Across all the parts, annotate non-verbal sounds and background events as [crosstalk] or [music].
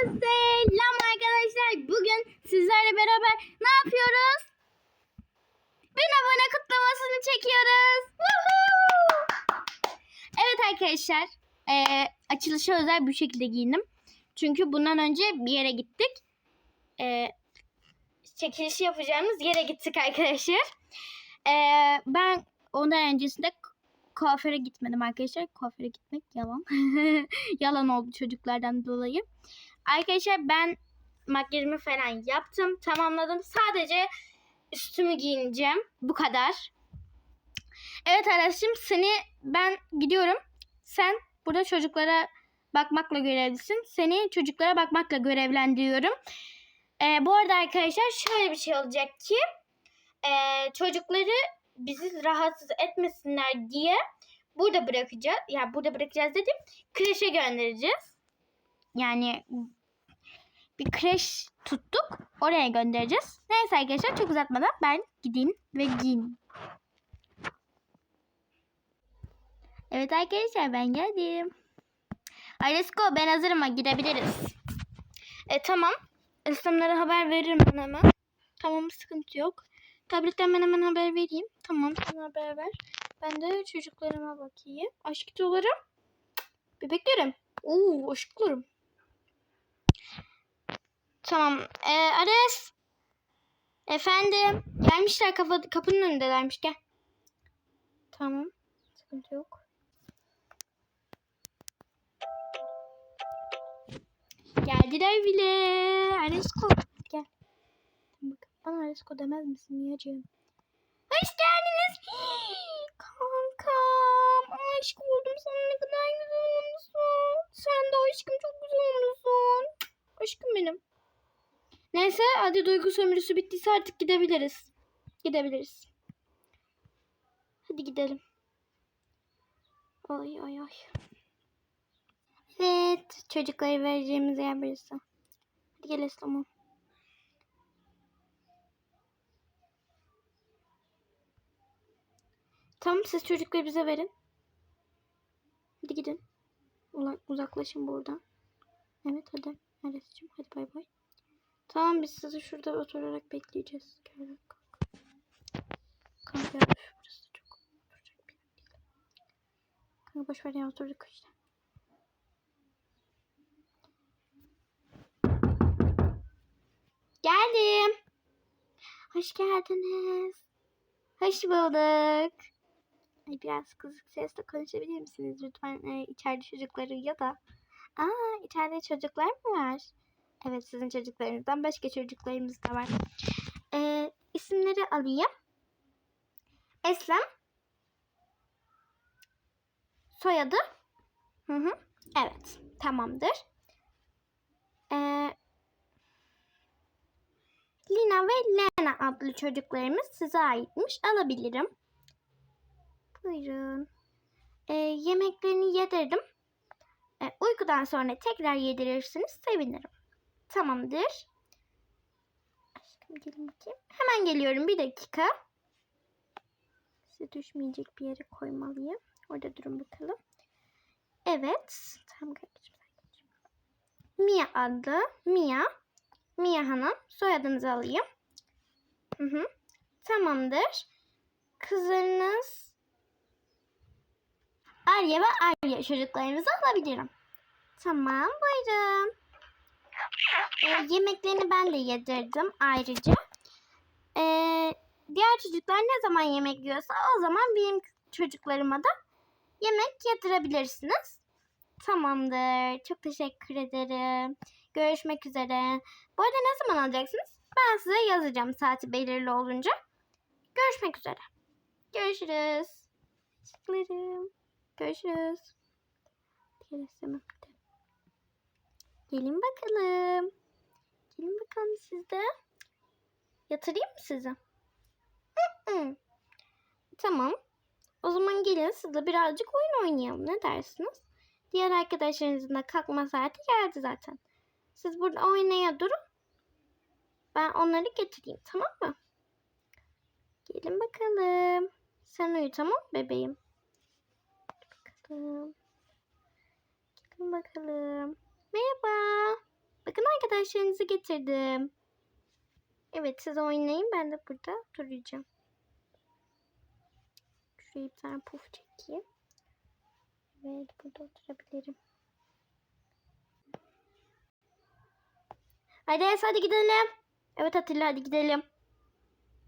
selam arkadaşlar. Bugün sizlerle beraber ne yapıyoruz? Bin abone kutlamasını çekiyoruz. Evet arkadaşlar. eee açılışa özel bir şekilde giyindim. Çünkü bundan önce bir yere gittik. Eee çekilişi yapacağımız yere gittik arkadaşlar. Eee, ben ondan öncesinde kuaföre gitmedim arkadaşlar. Kuaföre gitmek yalan. [laughs] yalan oldu çocuklardan dolayı. Arkadaşlar ben makyajımı falan yaptım. Tamamladım. Sadece üstümü giyineceğim. Bu kadar. Evet arkadaşım seni ben gidiyorum. Sen burada çocuklara bakmakla görevlisin. Seni çocuklara bakmakla görevlendiriyorum. Ee, bu arada arkadaşlar şöyle bir şey olacak ki ee, çocukları bizi rahatsız etmesinler diye burada bırakacağız. Ya yani burada bırakacağız dedim. Kreşe göndereceğiz. Yani bir kreş tuttuk. Oraya göndereceğiz. Neyse arkadaşlar çok uzatmadan ben gideyim ve giyin. Evet arkadaşlar ben geldim. Go ben hazırım gidebiliriz. E tamam. Islamlara haber veririm ben hemen. Tamam sıkıntı yok. Tabletten ben hemen haber vereyim. Tamam sen haber ver. Ben de çocuklarıma bakayım. Aşk dolarım. Bebeklerim. Oo aşklarım. Tamam. Ee, Ares. Efendim. Gelmişler kafa, kapının önündelermiş. Gel. Tamam. Sıkıntı yok. Geldiler bile. Aresko. Gel. Bak, bana Aresko demez misin Miyacığım? Hoş geldiniz. Kankam. Aşk oldum sana ne kadar güzel olmuşsun. Sen de aşkım çok güzel olmuşsun. Aşkım benim. Neyse hadi duygu sömürüsü bittiyse artık gidebiliriz. Gidebiliriz. Hadi gidelim. Ay ay ay. Evet. Çocukları vereceğimiz yer burası. Hadi gel Eslam'ım. Tamam siz çocukları bize verin. Hadi gidin. Ula- Uzaklaşın buradan. Evet hadi. Neredesin? Hadi bay bay. Tamam biz sizi şurada oturarak bekleyeceğiz. Gel kalk. Kanka ya üf, burası çok oturacak bir yer değil. Kanka boş ver ya oturduk işte. Geldim. Hoş geldiniz. Hoş bulduk. Biraz kızık sesle konuşabilir misiniz lütfen? Ee, içeride çocukları ya da... Aa içeride çocuklar mı var? Evet sizin çocuklarınızdan başka çocuklarımız da var. Ee, isimleri alayım. Eslem. Soyadı. Hı hı. Evet. Tamamdır. Ee, Lina ve Lena adlı çocuklarımız size aitmiş. Alabilirim. Buyurun. Ee, yemeklerini yedirdim. Ee, uykudan sonra tekrar yedirirsiniz sevinirim. Tamamdır. Aşkım gelin bakayım. Hemen geliyorum bir dakika. Size düşmeyecek bir yere koymalıyım. Orada durun bakalım. Evet. Tamam kardeşim. Mia adlı. Mia. Mia Hanım. Soyadınızı alayım. Hı hı. Tamamdır. Kızlarınız Arya ve Arya çocuklarınızı alabilirim. Tamam buyurun. Ee, yemeklerini ben de yedirdim ayrıca. Ee, diğer çocuklar ne zaman yemek yiyorsa o zaman benim çocuklarıma da yemek yedirebilirsiniz. Tamamdır. Çok teşekkür ederim. Görüşmek üzere. Bu arada ne zaman alacaksınız? Ben size yazacağım saati belirli olunca. Görüşmek üzere. Görüşürüz. Teşekkürlerim. Görüşürüz. Gelin Gelin bakalım. Gelin bakalım siz de. Yatırayım mı sizi? Tamam. O zaman gelin sizle birazcık oyun oynayalım. Ne dersiniz? Diğer arkadaşlarınızın da kalkma saati geldi zaten. Siz burada oynaya durun. Ben onları getireyim tamam mı? Gelin bakalım. Sen uyu tamam bebeğim. Bakalım. Gelin bakalım. Merhaba. Bakın arkadaşlarınızı getirdim. Evet siz oynayın ben de burada duracağım. Şuraya bir tane puf çekeyim. Evet burada oturabilirim. Hadi Es hadi gidelim. Evet Atilla hadi gidelim.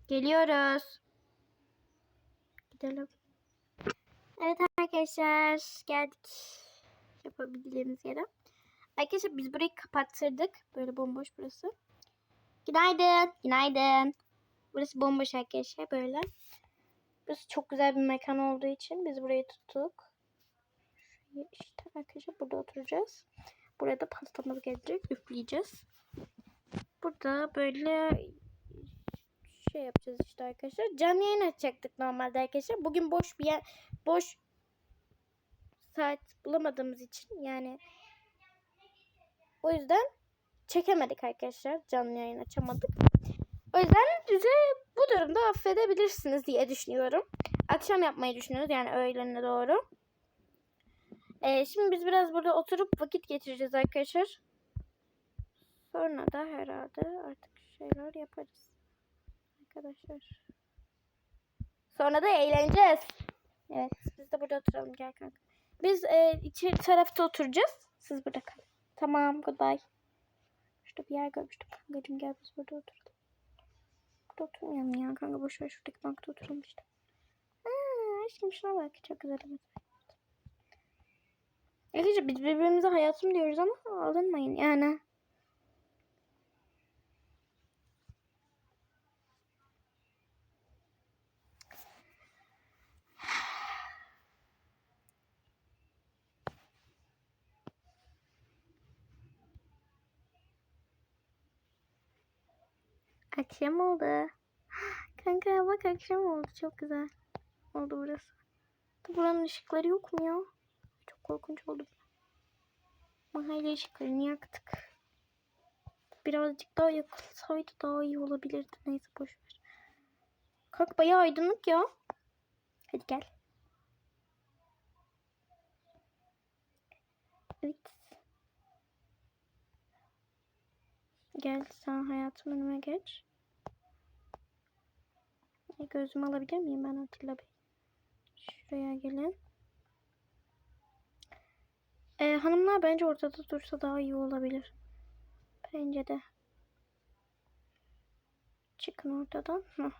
Geliyoruz. Gidelim. Evet arkadaşlar geldik yapabildiğimiz yere. Arkadaşlar biz burayı kapattırdık. Böyle bomboş burası. Günaydın. Günaydın. Burası bomboş arkadaşlar böyle. Burası çok güzel bir mekan olduğu için biz burayı tuttuk. İşte arkadaşlar burada oturacağız. Buraya da pastamız gelecek. Üfleyeceğiz. Burada böyle şey yapacağız işte arkadaşlar. Canlı yayın açacaktık normalde arkadaşlar. Bugün boş bir yer, boş saat bulamadığımız için yani o yüzden çekemedik arkadaşlar. Canlı yayın açamadık. O yüzden bizi bu durumda affedebilirsiniz diye düşünüyorum. Akşam yapmayı düşünüyoruz yani öğlene doğru. Ee, şimdi biz biraz burada oturup vakit geçireceğiz arkadaşlar. Sonra da herhalde artık şeyler yaparız. Arkadaşlar. Sonra da eğleneceğiz. Evet biz de burada oturalım gel kanka. Biz e, içeri tarafta oturacağız. Siz burada kalın. Tamam goodbye. Şurada bir yer görmüştüm kankacığım gel biz burada oturalım. Burada oturmayalım ya kanka boşver şuradaki bankta oturalım işte. Aa, aşkım şuna bak çok güzel evet. Biz birbirimize hayatım diyoruz ama alınmayın yani. Akşam oldu. Kanka bak akşam oldu. Çok güzel oldu burası. Buranın ışıkları yok mu ya? Çok korkunç oldu. Mahalle ışıklarını yaktık. Birazcık daha yakılsaydı daha iyi olabilirdi. Neyse boşver. Kalk bayağı aydınlık ya. Hadi gel. Evet. Gel sen hayatım önüme geç. E, gözümü alabilir miyim ben Atilla Bey? Şuraya gelin. E, hanımlar bence ortada dursa daha iyi olabilir. Bence de. Çıkın ortadan. Hı.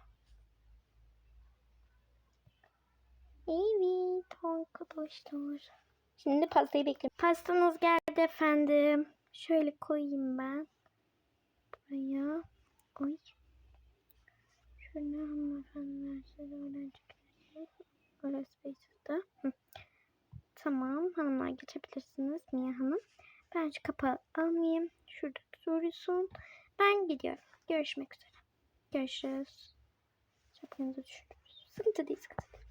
Evet arkadaşlar. Şimdi pastayı bekliyorum. Pastanız geldi efendim. Şöyle koyayım ben. Buraya. Oy. Şöyle hanımefendiler size öğrenci Öyle Spaces'da. Hı. Tamam hanımlar geçebilirsiniz Mia Hanım. Ben şu kapağı almayayım. Şurada durursun. Ben gidiyorum. Görüşmek üzere. Görüşürüz. Çapınızı düşürürüz. Sıkıntı değil sıkıntı değil.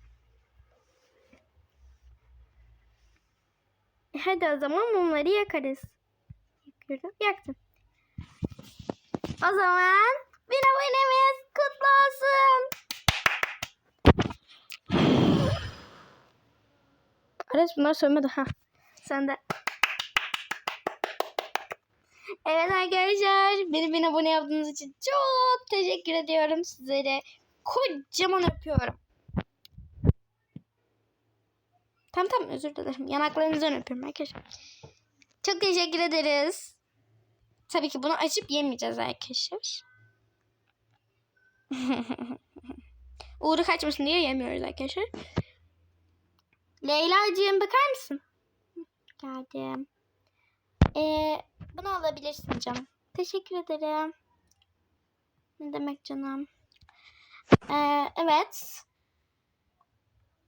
Hadi o zaman mumları yakarız. Yakıyorum. Yaktım. O zaman bir abonemiz kutlu olsun. Ares bunlar sönmedi ha. Sen de. Evet arkadaşlar. Beni bin abone yaptığınız için çok teşekkür ediyorum. Sizleri kocaman öpüyorum. Tamam tamam özür dilerim. Yanaklarınızdan öpüyorum arkadaşlar. Çok teşekkür ederiz. Tabii ki bunu açıp yemeyeceğiz arkadaşlar. [laughs] Uğru kaçmasın diye yemiyoruz arkadaşlar. Leyla'cığım bakar mısın? Geldim. Ee, bunu alabilirsin canım. Teşekkür ederim. Ne demek canım? Ee, evet.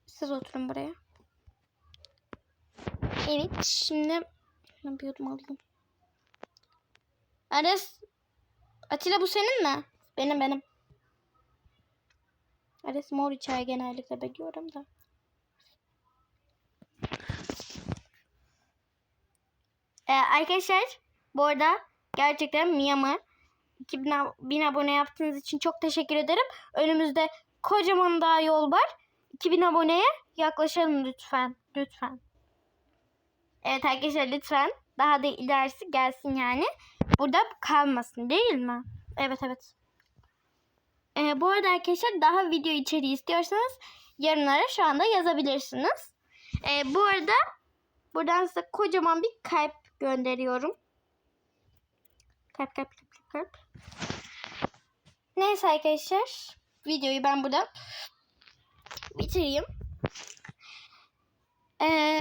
Siz oturun buraya. Evet şimdi ben bir yudum alayım. Ares. Atilla bu senin mi? Benim benim. Ares mor içer genellikle bekliyorum da. Ee, arkadaşlar bu arada gerçekten Miyam'ı 2000 ab- bin abone yaptığınız için çok teşekkür ederim. Önümüzde kocaman daha yol var. 2000 aboneye yaklaşalım lütfen. Lütfen. Evet arkadaşlar lütfen Daha da ilerisi gelsin yani. Burada kalmasın değil mi? Evet evet. Ee, bu arada arkadaşlar daha video içeriği istiyorsanız yorumlara şu anda yazabilirsiniz. Ee, bu arada buradan size kocaman bir kalp gönderiyorum. Kalp kalp kalp kalp. Neyse arkadaşlar videoyu ben burada bitireyim. Ee,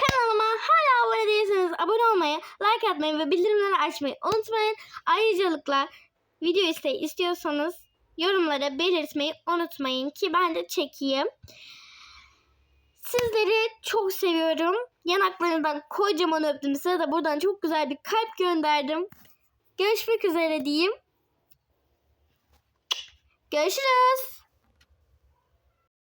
kanalıma hala abone değilseniz abone olmayı, like atmayı ve bildirimleri açmayı unutmayın. Ayrıcalıkla video isteği istiyorsanız yorumlara belirtmeyi unutmayın ki ben de çekeyim. Sizleri çok seviyorum. Yanaklarından kocaman öptüm. Size de buradan çok güzel bir kalp gönderdim. Görüşmek üzere diyeyim. Görüşürüz.